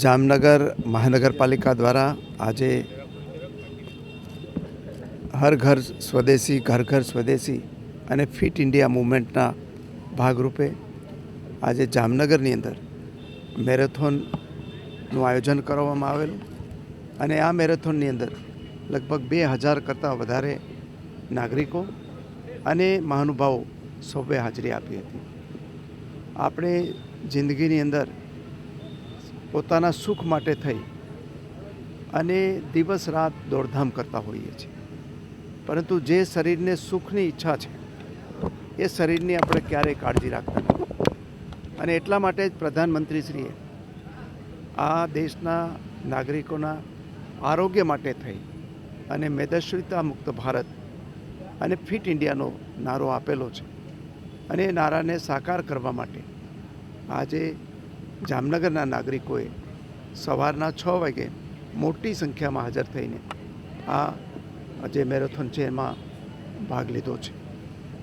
જામનગર મહાનગરપાલિકા દ્વારા આજે હર ઘર સ્વદેશી, ઘર ઘર સ્વદેશી અને ફિટ ઇન્ડિયા મૂવમેન્ટના ભાગરૂપે આજે જામનગરની અંદર મેરેથોનનું આયોજન કરવામાં આવેલું અને આ મેરેથોનની અંદર લગભગ બે હજાર કરતાં વધારે નાગરિકો અને મહાનુભાવો સૌએ હાજરી આપી હતી. આપણે જિંદગીની અંદર પોતાના સુખ માટે થઈ અને દિવસ રાત દોડધામ કરતા હોઈએ છીએ. પરંતુ જે શરીરને સુખની ઈચ્છા છે, એ શરીરની આપણે ક્યારેય કાળજી રાખતા નથી. અને એટલા માટે જ પ્રધાનમંત્રીશ્રીએ આ દેશના નાગરિકોના આરોગ્ય માટે થઈ અને મેદસ્વીતા મુક્ત ભારત અને ફિટ ઇન્ડિયાનો નારો આપેલો છે. અને એ નારાને સાકાર કરવા માટે આજે જામનગરના નાગરિકોએ સવારના છ વાગે મોટી સંખ્યામાં હાજર થઈને આ જે મેરેથોન છે એમાં ભાગ લીધો છે.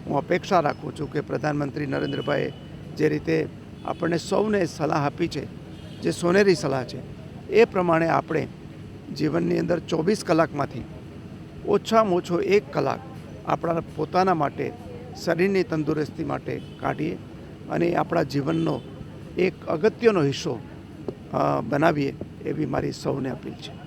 હું અપેક્ષા રાખું છું કે પ્રધાનમંત્રી નરેન્દ્રભાઈએ જે રીતે આપણને સૌને સલાહ આપી છે, જે સોનેરી સલાહ છે, એ પ્રમાણે આપણે જીવનની અંદર ચોવીસ કલાકમાંથી ઓછામાં ઓછો એક કલાક આપણા પોતાના માટે, શરીરની તંદુરસ્તી માટે કાઢીએ અને આપણા જીવનનો એક અગત્યનો હિસ્સો બનાવીએ એવી મારી સૌને અપીલ છે.